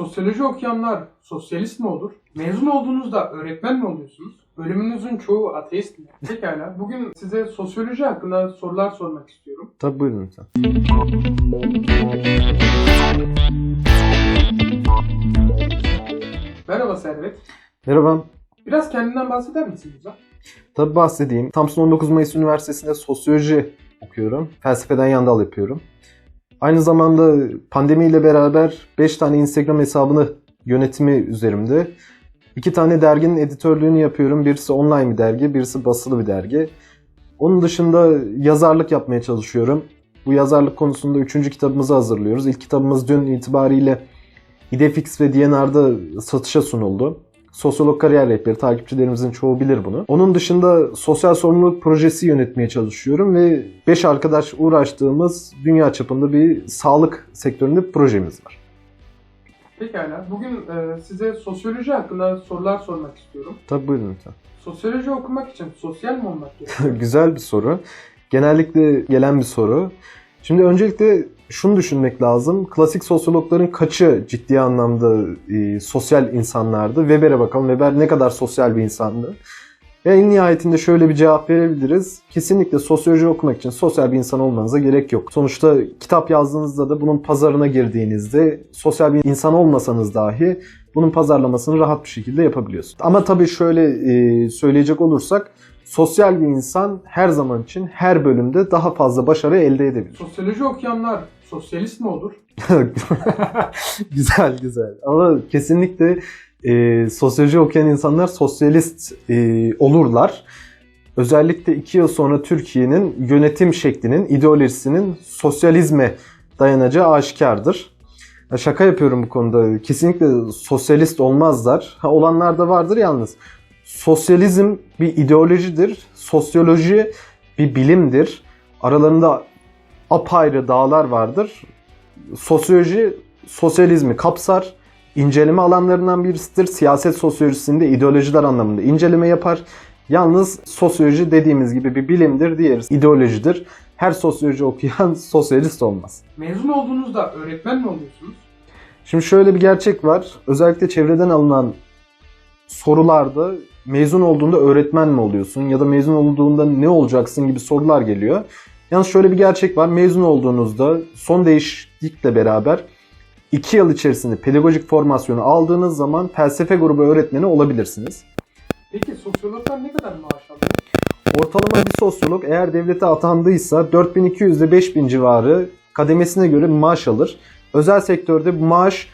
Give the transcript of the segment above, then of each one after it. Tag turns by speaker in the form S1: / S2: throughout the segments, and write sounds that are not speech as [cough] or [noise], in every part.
S1: Sosyoloji okuyanlar sosyalist mi olur? Mezun olduğunuzda öğretmen mi oluyorsunuz? Bölümünüzün çoğu ateist mi? Pekala. Bugün size sosyoloji hakkında sorular sormak istiyorum.
S2: Tabii buyurun lütfen.
S1: Merhaba Servet.
S2: Merhaba.
S1: Biraz kendinden bahseder misin bize?
S2: Tabii bahsedeyim. Samsun 19 Mayıs Üniversitesi'nde sosyoloji okuyorum. Felsefeden yan dal yapıyorum. Aynı zamanda pandemiyle beraber 5 tane Instagram hesabını yönetimi üzerimde. 2 tane derginin editörlüğünü yapıyorum. Birisi online bir dergi, birisi basılı bir dergi. Onun dışında yazarlık yapmaya çalışıyorum. Bu yazarlık konusunda 3. kitabımızı hazırlıyoruz. İlk kitabımız dün itibariyle Idefix ve DNR'da satışa sunuldu. Sosyolog kariyer rehberi takipçilerimizin çoğu bilir bunu. Onun dışında sosyal sorumluluk projesi yönetmeye çalışıyorum ve 5 arkadaş uğraştığımız dünya çapında bir sağlık sektöründe bir projemiz var.
S1: Pekala. Bugün e, size sosyoloji hakkında sorular sormak istiyorum.
S2: Tabii buyurun lütfen.
S1: Sosyoloji okumak için sosyal mi olmak [laughs] gerekiyor?
S2: Güzel bir soru. Genellikle gelen bir soru. Şimdi öncelikle şunu düşünmek lazım. Klasik sosyologların kaçı ciddi anlamda e, sosyal insanlardı? Weber'e bakalım. Weber ne kadar sosyal bir insandı? Ve en nihayetinde şöyle bir cevap verebiliriz. Kesinlikle sosyoloji okumak için sosyal bir insan olmanıza gerek yok. Sonuçta kitap yazdığınızda da bunun pazarına girdiğinizde sosyal bir insan olmasanız dahi bunun pazarlamasını rahat bir şekilde yapabiliyorsunuz. Ama tabii şöyle e, söyleyecek olursak sosyal bir insan her zaman için her bölümde daha fazla başarı elde edebilir.
S1: Sosyoloji okuyanlar sosyalist mi olur? [laughs]
S2: güzel güzel. Ama kesinlikle e, sosyoloji okuyan insanlar sosyalist e, olurlar. Özellikle iki yıl sonra Türkiye'nin yönetim şeklinin, ideolojisinin sosyalizme dayanacağı aşikardır. Ya Şaka yapıyorum bu konuda. Kesinlikle sosyalist olmazlar. Ha, olanlar da vardır yalnız. Sosyalizm bir ideolojidir. Sosyoloji bir bilimdir. Aralarında apayrı dağlar vardır. Sosyoloji sosyalizmi kapsar. İnceleme alanlarından birisidir. Siyaset sosyolojisinde ideolojiler anlamında inceleme yapar. Yalnız sosyoloji dediğimiz gibi bir bilimdir, diğeri ideolojidir. Her sosyoloji okuyan [laughs] sosyalist olmaz.
S1: Mezun olduğunuzda öğretmen mi oluyorsunuz?
S2: Şimdi şöyle bir gerçek var. Özellikle çevreden alınan sorularda mezun olduğunda öğretmen mi oluyorsun ya da mezun olduğunda ne olacaksın gibi sorular geliyor. Yalnız şöyle bir gerçek var. Mezun olduğunuzda son değişiklikle beraber 2 yıl içerisinde pedagojik formasyonu aldığınız zaman felsefe grubu öğretmeni olabilirsiniz.
S1: Peki sosyologlar ne kadar maaş alıyor?
S2: Ortalama bir sosyolog eğer devlete atandıysa 4200 ile 5000 civarı kademesine göre maaş alır. Özel sektörde maaş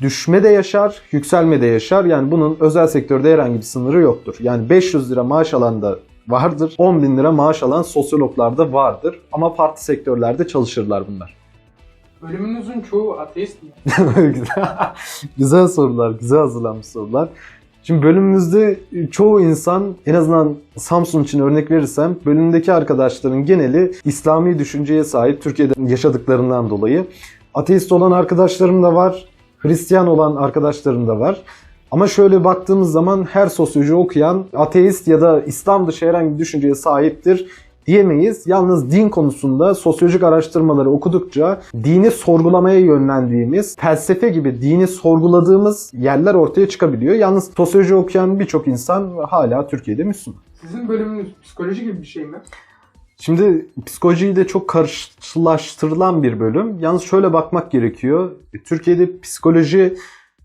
S2: düşme de yaşar, yükselme de yaşar. Yani bunun özel sektörde herhangi bir sınırı yoktur. Yani 500 lira maaş alan da vardır. 10 bin lira maaş alan sosyologlar da vardır. Ama farklı sektörlerde çalışırlar bunlar.
S1: Bölümünüzün çoğu ateist mi? [laughs]
S2: güzel, güzel sorular, güzel hazırlanmış sorular. Şimdi bölümümüzde çoğu insan en azından Samsun için örnek verirsem bölümdeki arkadaşların geneli İslami düşünceye sahip Türkiye'de yaşadıklarından dolayı. Ateist olan arkadaşlarım da var, Hristiyan olan arkadaşlarım da var. Ama şöyle baktığımız zaman her sosyoloji okuyan ateist ya da İslam dışı herhangi bir düşünceye sahiptir diyemeyiz. Yalnız din konusunda sosyolojik araştırmaları okudukça dini sorgulamaya yönlendiğimiz, felsefe gibi dini sorguladığımız yerler ortaya çıkabiliyor. Yalnız sosyoloji okuyan birçok insan hala Türkiye'de Müslüman.
S1: Sizin bölümünüz psikoloji gibi bir şey mi?
S2: Şimdi psikolojiyi de çok karşılaştırılan bir bölüm. Yalnız şöyle bakmak gerekiyor. Türkiye'de psikoloji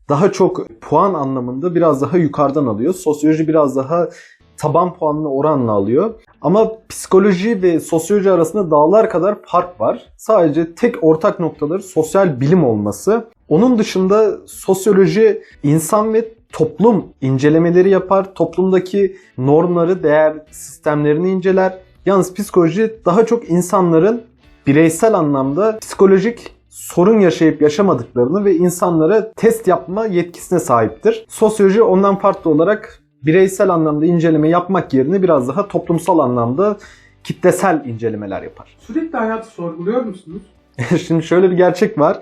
S2: daha çok puan anlamında biraz daha yukarıdan alıyor. Sosyoloji biraz daha taban puanlı oranla alıyor. Ama psikoloji ve sosyoloji arasında dağlar kadar fark var. Sadece tek ortak noktaları sosyal bilim olması. Onun dışında sosyoloji insan ve toplum incelemeleri yapar. Toplumdaki normları, değer sistemlerini inceler. Yalnız psikoloji daha çok insanların bireysel anlamda psikolojik sorun yaşayıp yaşamadıklarını ve insanlara test yapma yetkisine sahiptir. Sosyoloji ondan farklı olarak bireysel anlamda inceleme yapmak yerine biraz daha toplumsal anlamda kitlesel incelemeler yapar.
S1: Sürekli hayatı sorguluyor musunuz? [laughs]
S2: Şimdi şöyle bir gerçek var.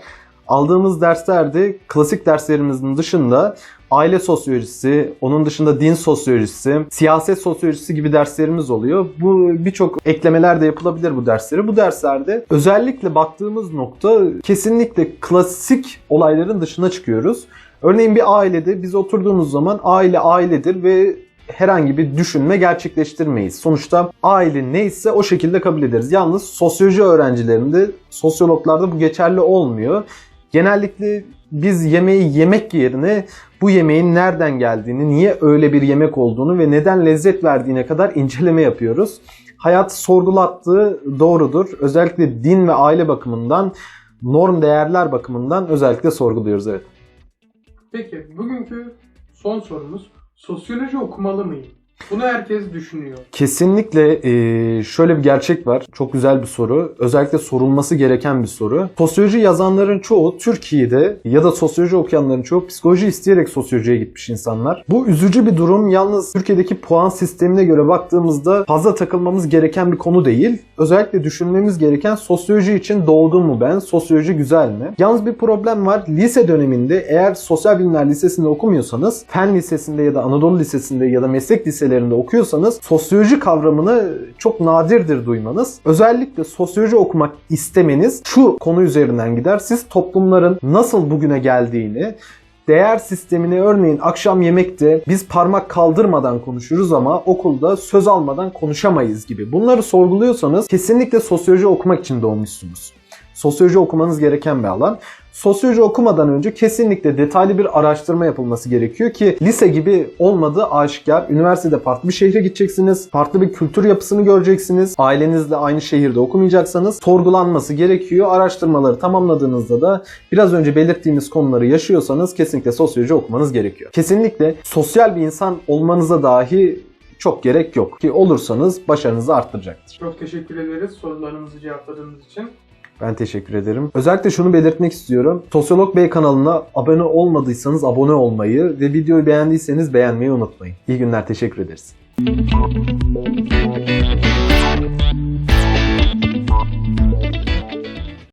S2: Aldığımız derslerde klasik derslerimizin dışında aile sosyolojisi, onun dışında din sosyolojisi, siyaset sosyolojisi gibi derslerimiz oluyor. Bu birçok eklemeler de yapılabilir bu derslere. Bu derslerde özellikle baktığımız nokta kesinlikle klasik olayların dışına çıkıyoruz. Örneğin bir ailede biz oturduğumuz zaman aile ailedir ve herhangi bir düşünme gerçekleştirmeyiz. Sonuçta aile neyse o şekilde kabul ederiz. Yalnız sosyoloji öğrencilerinde, sosyologlarda bu geçerli olmuyor. Genellikle biz yemeği yemek yerine bu yemeğin nereden geldiğini, niye öyle bir yemek olduğunu ve neden lezzet verdiğine kadar inceleme yapıyoruz. Hayat sorgulattığı doğrudur. Özellikle din ve aile bakımından, norm değerler bakımından özellikle sorguluyoruz evet.
S1: Peki bugünkü son sorumuz sosyoloji okumalı mıyım? Bunu herkes düşünüyor.
S2: Kesinlikle eee, şöyle bir gerçek var. Çok güzel bir soru. Özellikle sorulması gereken bir soru. Sosyoloji yazanların çoğu Türkiye'de ya da sosyoloji okuyanların çoğu psikoloji isteyerek sosyolojiye gitmiş insanlar. Bu üzücü bir durum. Yalnız Türkiye'deki puan sistemine göre baktığımızda fazla takılmamız gereken bir konu değil. Özellikle düşünmemiz gereken sosyoloji için doğdum mu ben? Sosyoloji güzel mi? Yalnız bir problem var. Lise döneminde eğer sosyal bilimler lisesinde okumuyorsanız, fen lisesinde ya da Anadolu lisesinde ya da meslek liselerinde okuyorsanız sosyoloji kavramını çok nadirdir duymanız. Özellikle sosyoloji okumak istemeniz şu konu üzerinden gider. Siz toplumların nasıl bugüne geldiğini, değer sistemini örneğin akşam yemekte biz parmak kaldırmadan konuşuruz ama okulda söz almadan konuşamayız gibi. Bunları sorguluyorsanız kesinlikle sosyoloji okumak için doğmuşsunuz. Sosyoloji okumanız gereken bir alan. Sosyoloji okumadan önce kesinlikle detaylı bir araştırma yapılması gerekiyor ki lise gibi olmadığı aşikar. Üniversitede farklı bir şehre gideceksiniz. Farklı bir kültür yapısını göreceksiniz. Ailenizle aynı şehirde okumayacaksanız sorgulanması gerekiyor. Araştırmaları tamamladığınızda da biraz önce belirttiğimiz konuları yaşıyorsanız kesinlikle sosyoloji okumanız gerekiyor. Kesinlikle sosyal bir insan olmanıza dahi çok gerek yok ki olursanız başarınızı arttıracaktır.
S1: Çok teşekkür ederiz sorularımızı cevapladığınız için.
S2: Ben teşekkür ederim. Özellikle şunu belirtmek istiyorum. Sosyolog Bey kanalına abone olmadıysanız abone olmayı ve videoyu beğendiyseniz beğenmeyi unutmayın. İyi günler, teşekkür ederiz.